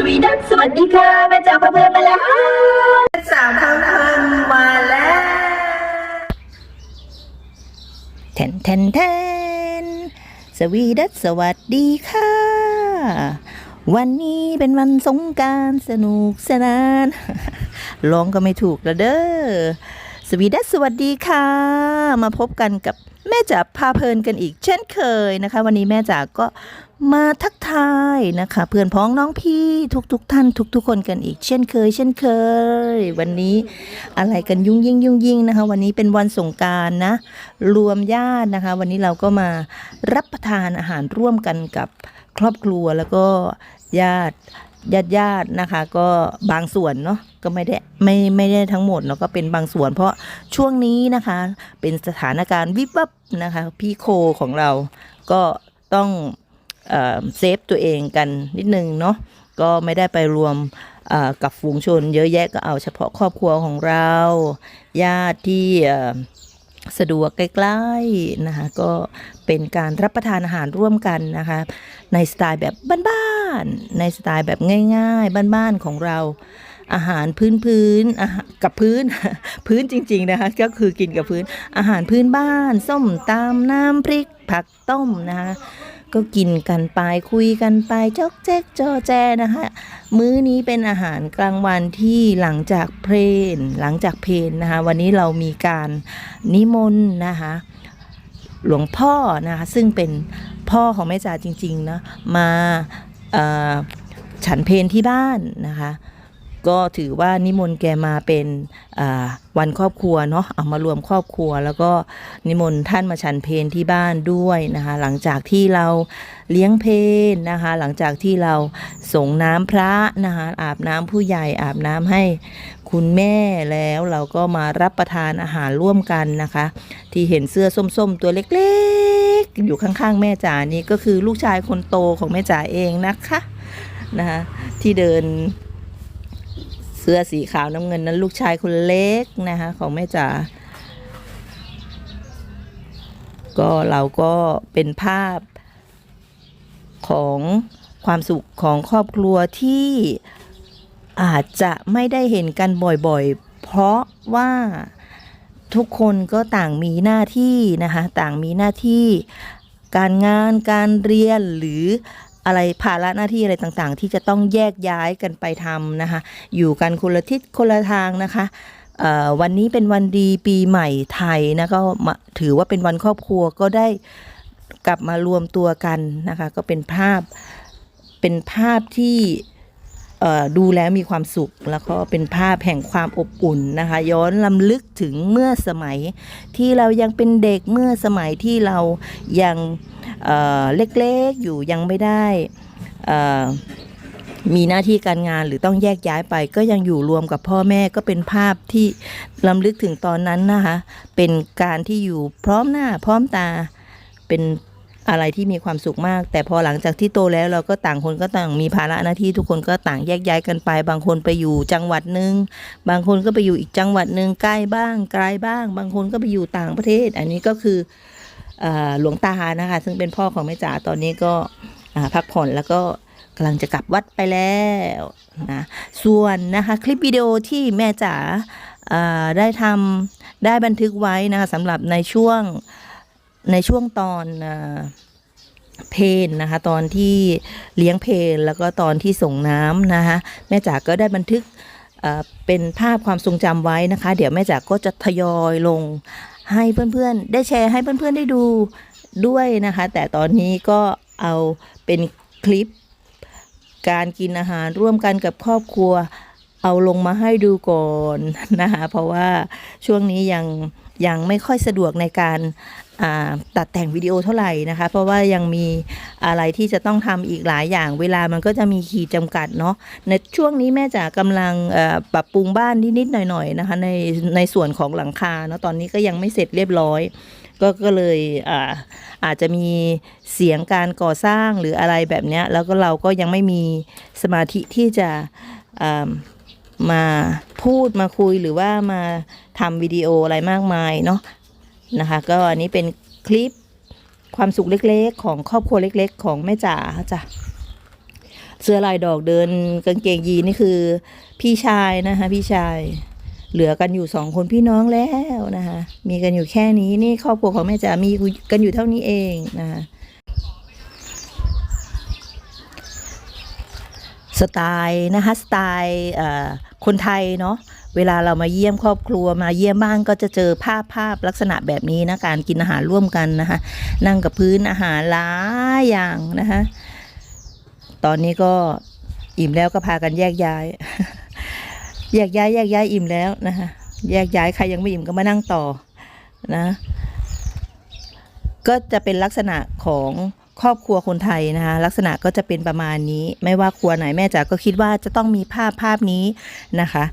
สวัสดีค่ะแม่จ๋าพาเพื่อนมาแล้วสาวพาเพื่อนมาแล้วแทนแทนแทนสวีดัสสวัสดีค่ะ วันนี้เป็นวันสงการสนุกสนานร้องก็ไม่ถูกแล้วเด้อ สวีดัสสวัสดีค่ะ มาพบกันกับแม่จ๋าพาเพลินกันอีก เช่นเคยนะคะ วันนี้แม่จ๋าก็มาทักทายนะคะ เพื่อนพ้องน้องพี่ทุกๆทท่าน ทุก ๆ คนกันอีก เช่นเคย เช่นเคย วันนี้อะไรกันยุ่งยิ่งยุ่งยิ่งนะคะ วันนี้เป็นวันสงการนะ รวมญาตินะคะ วันนี้เราก็มารับประทานอาหารร่วมกันกับครอบครัวแล้วก็ญาติ ญาติญาตินะคะ ก็บางส่วนเนาะก็ไม่ได้ไม่ไม่ได้ทั้งหมดเนาะก็เป็นบางส่วน เพราะช่วงนี้นะคะ เป็นสถานการณ์วิบวับนะคะ พี่โคของเราก็ต้องเอเซฟตัวเองกันนิดนึงเนาะก็ไม่ได้ไปรวมกับฝูงชน เยอะแยะก็เอาเฉพาะครอบครัวของเรา ญาติที่ สะดวกใกล้ๆนะคะก็เป็นการรับประทานอาหารร่วมกันนะคะในสไตล์แบบบ้านๆในสไตล์แบบง่าย ๆ บ้านๆของเราอาหารพื้นพื้นๆกับพื้นพื้นจริง ๆ นะคะ ก็คือกินกับพื้นอาหารพื้นบ้าน ส้มตำน้ำพริกผักต้มนะคะ ก็กินกันไปคุยกันไปจอกแจ๊กจอแจนะคะมื้อนี้เป็นอาหารกลางวันที่หลังจากเพลนหลังจากเพลนนะคะวันนี้เรามีการนิมนต์นะคะหลวงพ่อนะคะซึ่งเป็นพ่อของแม่จ๋าจริงๆนะมาฉันเพลนที่บ้านนะคะ ก็ถือว่านิมนต์แกมาเป็นวันครอบครัวเนาะเอามารวมครอบครัว แล้วก็นิมนต์ท่านมาฉันเพลที่บ้านด้วยนะคะหลังจากที่เราเลี้ยงเพลนะคะหลังจากที่เราส่งน้ำพระนะคะอาบน้ำผู้ใหญ่อาบน้ำให้คุณแม่แล้วเราก็มารับประทานอาหารร่วมกันนะคะ ที่เห็นเสื้อส้มๆ ตัวเล็กๆ อยู่ข้างๆ แม่จ๋านี่ก็คือลูกชายคนโตของแม่จ๋าเองนะคะนะคะที่เดิน เสื้อสีขาวน้ำเงินนั้นลูกชายคนเล็กนะคะของแม่จ๋าก็เราก็เป็นภาพของความสุขของครอบครัวที่อาจจะไม่ได้เห็นกันบ่อยๆ เพราะว่าทุกคนก็ต่างมีหน้าที่นะคะ ต่างมีหน้าที่การงานการเรียนหรือ อะไรภาระหน้าที่อะไรต่างๆ ที่จะต้องแยกย้ายกันไปทำนะคะ อยู่กันคนละทิศคนละทางนะคะวันนี้เป็นวันดีปีใหม่ไทยนะก็ถือว่าเป็นวันครอบครัวก็ได้กลับมารวมตัวกันนะคะ ก็เป็นภาพเป็นภาพที่ ดูแล้วมีความสุขแล้วก็เป็นภาพแห่งความอบอุ่นนะคะ ย้อนลำลึกถึงเมื่อสมัยที่เรายังเป็นเด็กเมื่อสมัยที่เรายังเเล็กๆอยู่ยังไม่ได้มีหน้าที่การงานหรือต้องแยกย้ายไป ก็ยังอยู่รวมกับพ่อแม่ก็เป็นภาพที่ลำลึกถึงตอนนั้นนะคะ เป็นการที่อยู่พร้อมหน้าพร้อมตาเป็น อะไรที่มีความสุขมาก แต่พอหลังจากที่โตแล้วเราก็ต่างคนก็ต่างมีภาระหน้าที่ทุกคนก็ต่างแยกย้ายกันไป บางคนไปอยู่จังหวัดหนึ่งบางคนก็ไปอยู่อีกจังหวัดหนึ่งใกล้บ้างไกลบ้าง บางคนก็ไปอยู่ต่างประเทศ อันนี้ก็คืออหลวงตานะคะ ซึ่งเป็นพ่อของแม่จ๋าตอนนี้ก็พักผ่อนแล้วก็กำลังจะกลับวัดไปแล้วนะส่วนนะคะคลิปวิดีโอที่แม่จ๋าได้ทำได้บันทึกไว้นะคะสำหรับในช่วง ในช่วงตอนเพนนะคะ ตอนที่เลี้ยงเพนแล้วก็ตอนที่ส่งน้ำนะคะแม่จ๋าก็ได้บันทึกเป็นภาพความทรงจำไว้นะคะ เดี๋ยวแม่จ๋าก็จะทยอยลงให้เพื่อนๆ ได้แชร์ให้เพื่อนๆได้ดูด้วยนะคะ แต่ตอนนี้ก็เอาเป็นคลิป การกินอาหารร่วมกันกับครอบครัว เอาลงมาให้ดูก่อนนะคะ เพราะว่าช่วงนี้ยังยังไม่ค่อยสะดวกในการ ตัดแต่งวิดีโอเท่าไหร่นะคะ เพราะว่ายังมีอะไรที่จะต้องทำอีกหลายอย่าง เวลามันก็จะมีขีดจำกัดเนาะในช่วงนี้แม่จ๋ากำลังปรับปรุงบ้านนิดๆหน่อยๆนะคะในในส่วนของหลังคาเนาะตอนนี้ก็ยังไม่เสร็จเรียบร้อยก็ก็เลยอ่าอาจจะมีเสียงการก่อสร้างหรืออะไรแบบนี้แล้วก็เราก็ยังไม่มีสมาธิที่จะมาพูดมาคุยหรือว่ามาทำวิดีโออะไรมากมายเนาะ นะคะ ก็อันนี้เป็นคลิปความสุขเล็กๆ ของครอบครัวเล็ก ๆ ของแม่จ๋าจ้ะเสื้อลายดอกเดินกางเกงยีนนี่คือ พี่ชายนะคะ พี่ชาย เหลือกันอยู่สองคนพี่น้องแล้วนะคะ มีกันอยู่แค่นี้นี่ครอบครัวของแม่จ๋ามีกันอยู่เท่านี้เองนะคะ สไตล์นะคะสไตล์คนไทยเนาะเวลาเรามาเยี่ยมครอบครัวมาเยี่ยมบ้านก็จะเจอภาพภาพลักษณะแบบนี้นะการกินอาหารร่วมกันนะคะนั่งกับพื้นอาหารหลายอย่างนะคะตอนนี้ก็อิ่มแล้วก็พากันแยกย้าย แยกย้ายแยกย้ายอิ่มแล้วนะคะแยกย้ายใครยังไม่อิ่มก็มานั่งต่อนะ ก็จะเป็นลักษณะของ ครอบครัวคนไทยนะคะลักษณะก็จะเป็นประมาณนี้ ไม่ว่าครัวไหนแม่จ๋าก็คิดว่าจะต้องมีภาพภาพนี้นะคะ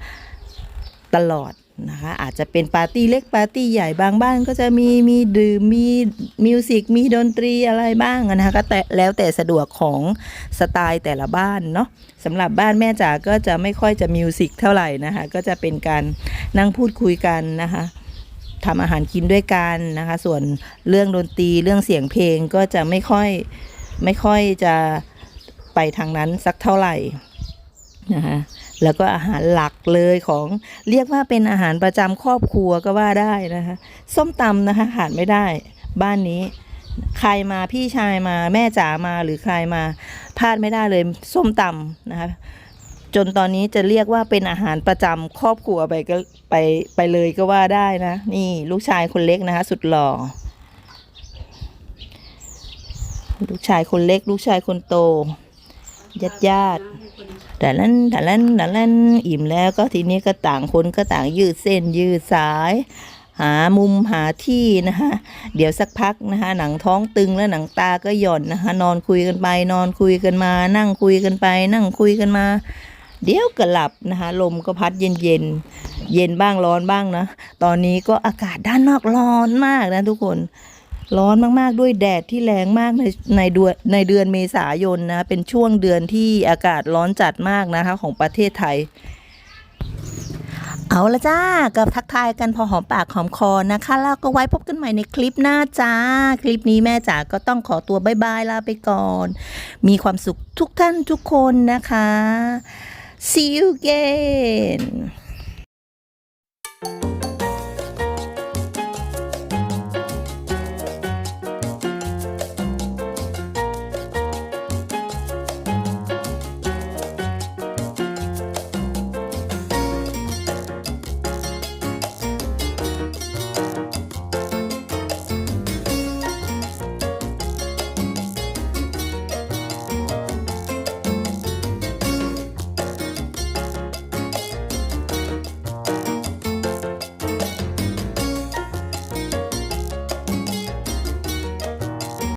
ตลอดนะคะอาจจะเป็นปาร์ตี้เล็กปาร์ตี้ใหญ่บางบ้านก็จะมีมีดื่มมีมิวสิกมีดนตรีอะไรบ้างนะคะก็แต่แล้วแต่สะดวกของสไตล์แต่ละบ้านเนาะสำหรับบ้านแม่จ๋าก็จะไม่ค่อยจะมิวสิกเท่าไหร่นะคะก็จะเป็นการนั่งพูดคุยกันนะคะ ทำอาหารกินด้วยกันนะคะ ส่วนเรื่องดนตรีเรื่องเสียงเพลงก็จะไม่ค่อยไม่ค่อยจะไปทางนั้นสักเท่าไหร่นะคะแล้วก็อาหารหลักเลยของเรียกว่าเป็นอาหารประจำครอบครัวก็ว่าได้นะคะ ส้มตำนะคะขาดไม่ได้ บ้านนี้ ใครมาพี่ชายมาแม่จ๋ามาหรือใครมาพลาดไม่ได้เลยส้มตำนะคะ จนตอนนี้จะเรียกว่าเป็นอาหารประจำครอบครัวไปก็ไปไปเลยก็ว่าได้นะ นี่ลูกชายคนเล็กนะคะ สุดหล่อลูกชายคนเล็ก ลูกชายคนโตญาติญาติแต่นั้นแต่นั้นแต่นั้นอิ่มแล้วก็ทีนี้ก็ต่างคนก็ต่างยืดเส้นยืดสาย หามุมหาที่นะคะเดี๋ยวสักพักนะคะหนังท้องตึงแล้วหนังตาก็หย่อนนะคะนอนคุยกันไป นอนคุยกันมา นั่งคุยกันไป นั่งคุยกันมา เดี๋ยวก็หลับนะคะลมก็พัดเย็นเย็นเย็นบ้างร้อนบ้างนะ ตอนนี้ก็อากาศด้านนอกร้อนมากนะทุกคนร้อนมากๆด้วยแดดที่แรงมากในในเดือนในเดือนเมษายนนะ เป็นช่วงเดือนที่อากาศร้อนจัดมากนะคะ ของประเทศไทย เอาละจ้ากับทักทายกันพอหอมปากหอมคอนะคะ แล้วก็ไว้พบกันใหม่ในคลิปหน้าจ้า คลิปนี้แม่จ๋าก็ต้องขอตัวบายบายลาไปก่อน มีความสุขทุกท่านทุกคนนะคะ see you again